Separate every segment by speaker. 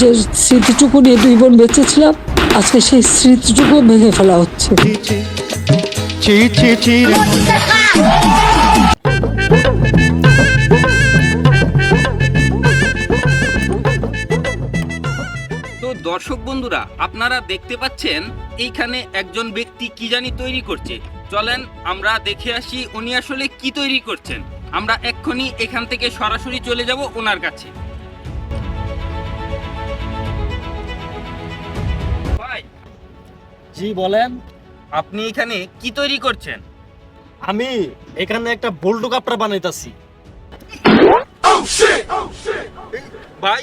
Speaker 1: যে স্মৃতিটুকু নিয়ে দুই বোন বেঁচেছিলাম আজকে সেই স্মৃতিটুকু ভেঙে ফেলা হচ্ছে।
Speaker 2: চি চি চি
Speaker 3: তো দর্শক বন্ধুরা আপনারা দেখতে পাচ্ছেন এইখানে একজন ব্যক্তি কি জানি তৈরি করছে। চলেন আমরা দেখে আসি উনি আসলে কি তৈরি করছেন। আমরা এক্ষুনি এখান থেকে সরাসরি চলে যাব ওনার কাছে।
Speaker 4: জি বলেন।
Speaker 3: আপনি এখানে কি তৈরি করছেন?
Speaker 4: আমি এখানে একটা বোল্ডো কাপড় বানাইতাছি।
Speaker 3: ভাই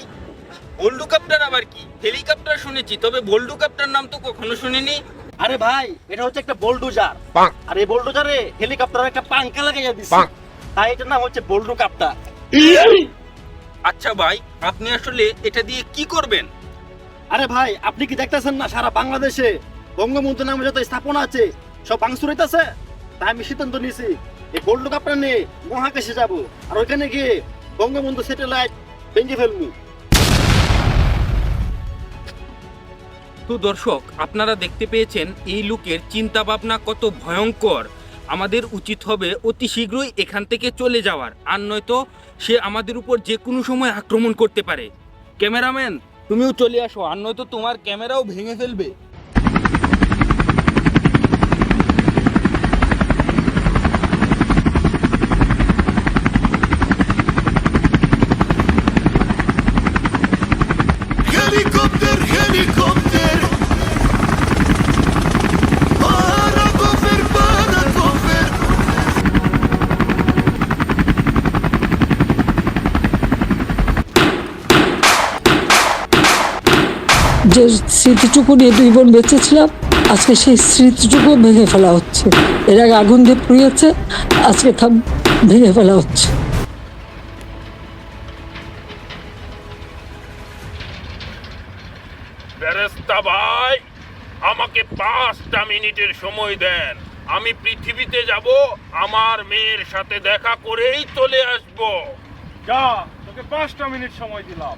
Speaker 3: বোল্ডুকাপ্টার আবার কি? হেলিকপ্টার শুনেছি তবে বোল্ডুকাপ্টার নাম তো কখনো শুনিনি।
Speaker 4: আরে ভাই এটা হচ্ছে একটা বোল্ডোজার। আর এই বোল্ডোজারে হেলিকপ্টার একটা পাঙ্কা লাগাইয়া দিছি। তাই এটার নাম হচ্ছে বোল্ডো কাপটা
Speaker 3: আচ্ছা ভাই আপনি আসলে এটা দিয়ে কি করবেন?
Speaker 4: আরে ভাই আপনি কি দেখতেছেন না সারা বাংলাদেশে বঙ্গবন্ধু নামে যত স্থাপনা আছে, সব ভাঙচুর হইতাছে। তাই আমি সিদ্ধান্ত নিয়েছি, এই গোল্ড কাপটা নিয়ে মহাকাশে যাব। আর ওইখানে গিয়ে বঙ্গবন্ধু স্যাটেলাইট ভেঙে ফেলব।
Speaker 3: তো দর্শক, আপনারা দেখতে পেয়েছেন এই লোকের চিন্তা ভাবনা কত ভয়ঙ্কর। আমাদের উচিত হবে অতি শীঘ্রই এখান থেকে চলে যাওয়ার। আর নয়তো সে আমাদের উপর যে কোনো সময় আক্রমণ করতে পারে। ক্যামেরাম্যান, তুমিও চলে আসো। আর নয়তো তোমার ক্যামেরাও ভেঙে ফেলবে
Speaker 2: হেলিকপ্টার হেলিকপ্টার Parakofer, parakofer
Speaker 1: যে স্মৃতিটুকু নিয়ে দুই বোন বেঁচেছিলাম আজকে সেই স্মৃতিটুকু ভেঙে ফেলা হচ্ছে। এর আগে আগুন দিয়ে পুড়িয়েছে আজকে তা ভেঙে ফেলা হচ্ছে।
Speaker 5: ভাই আমাকে পাঁচটা মিনিটের সময় দেন। আমি পৃথিবীতে যাব আমার মেয়ের সাথে দেখা করেই চলে আসব।
Speaker 6: যা তোকে পাঁচটা মিনিট সময় দিলাম।